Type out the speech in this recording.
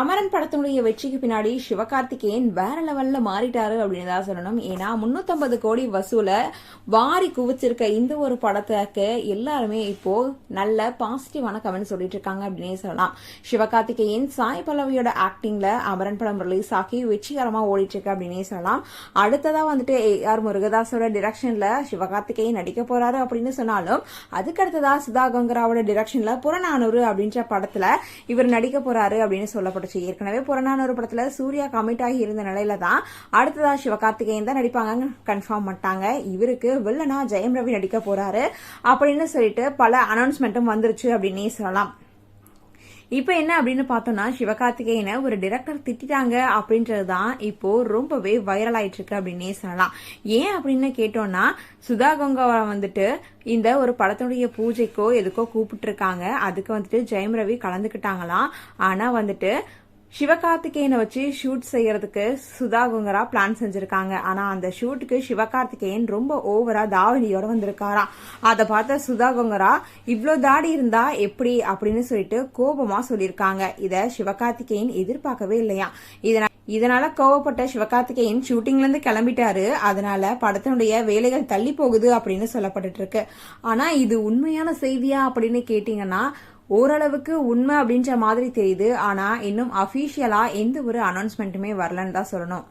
அமரன் படத்தினுடைய வெற்றிக்கு பின்னாடி சிவகார்த்திகேயன் வேற லெவல்ல மாறிட்டாரு அப்படின்னு தான் சொல்லணும். ஏன்னா முன்னூத்தம்பது கோடி வசூல வாரி குவிச்சிருக்க இந்த ஒரு படத்துக்கு எல்லாருமே இப்போ நல்ல பாசிட்டிவான கமெண்ட் சொல்லிட்டு இருக்காங்க அப்படின்னே சொல்லலாம். சிவகார்த்திகேயன் சாய் பல்லவியோட ஆக்டிங்ல அமரன் படம் ரிலீஸ் ஆகி வெற்றிகரமா ஓடிட்டு இருக்கு அப்படின்னே சொல்லலாம். அடுத்ததா வந்துட்டு ஏ ஆர் முருகதாஸோட டிரெக்ஷன்ல சிவகார்த்திகேயன் நடிக்க போறாரு அப்படின்னு சொன்னாலும் அதுக்கு அடுத்ததா சுதா கங்கராவோட டிரெக்ஷன்ல புறநானூறு அப்படின்ற படத்துல இவர் நடிக்க போறாரு அப்படின்னு சொல்லப்பட்டுச்சு ஏற்கனவே புறநானூறு படத்துல சூர்யா கமிட் ஆகி இருந்த நிலையில தான் அடுத்ததா சிவகார்த்திகேயன் தான் நடிப்பாங்க கன்ஃபார்ம் பண்ணிட்டாங்க. இவருக்கு வில்லனா ஜெயம் ரவி நடிக்க போறாரு. அப்படின்னு சொல்லிட்டு பல அனௌன்ஸ்மெண்ட்டும் வந்துருச்சு அப்படின்னே சொல்லலாம். இப்போ என்ன அப்படின்னு பார்த்தோம்னா சிவகார்த்திகேயனை ஒரு டிரெக்டர் திட்டாங்க அப்படின்றது தான் இப்போ ரொம்பவே வைரல் ஆயிட்டு இருக்கு அப்படின்னே சொல்லலாம். ஏன் அப்படின்னு கேட்டோம்னா சுதா கங்காவை வந்துட்டு இந்த ஒரு படத்தினுடைய பூஜைக்கோ எதுக்கோ கூப்பிட்டு இருக்காங்க அதுக்கு வந்துட்டு ஜெயம் ரவி கலந்துக்கிட்டாங்களாம். ஆனா வந்துட்டு சிவகார்த்திகேயனை வச்சு ஷூட் செய்யறதுக்கு சுதா குங்கரா பிளான் செஞ்சிருக்காங்க. ஆனா அந்த ஷூட்டுக்கு சிவகார்த்திகேயன் ரொம்ப ஓவரா தாவணியோட வந்திருக்காராம் அதை பார்த்த சுதா குங்கரா தாடி இருந்தா எப்படி? அப்படின்னு சொல்லிட்டு கோபமா சொல்லியிருக்காங்க. இத சிவகார்த்திகேயன் எதிர்பார்க்கவே இல்லையா? இதனால இதனால கோவப்பட்ட சிவகார்த்திகேயன் ஷூட்டிங்ல இருந்து கிளம்பிட்டாரு. அதனால படத்தினுடைய வேலைகள் தள்ளி போகுது அப்படின்னு சொல்லப்பட்டு இருக்கு. ஆனா இது உண்மையான செய்தியா அப்படின்னு கேட்டீங்கன்னா ஓரளவுக்கு உண்மை அப்படின்ற மாதிரி தெரியுது. ஆனா இன்னும் அபிஷியலா எந்த ஒரு அனௌன்ஸ்மெண்ட்டுமே வரலன்னு தான் சொல்லணும்.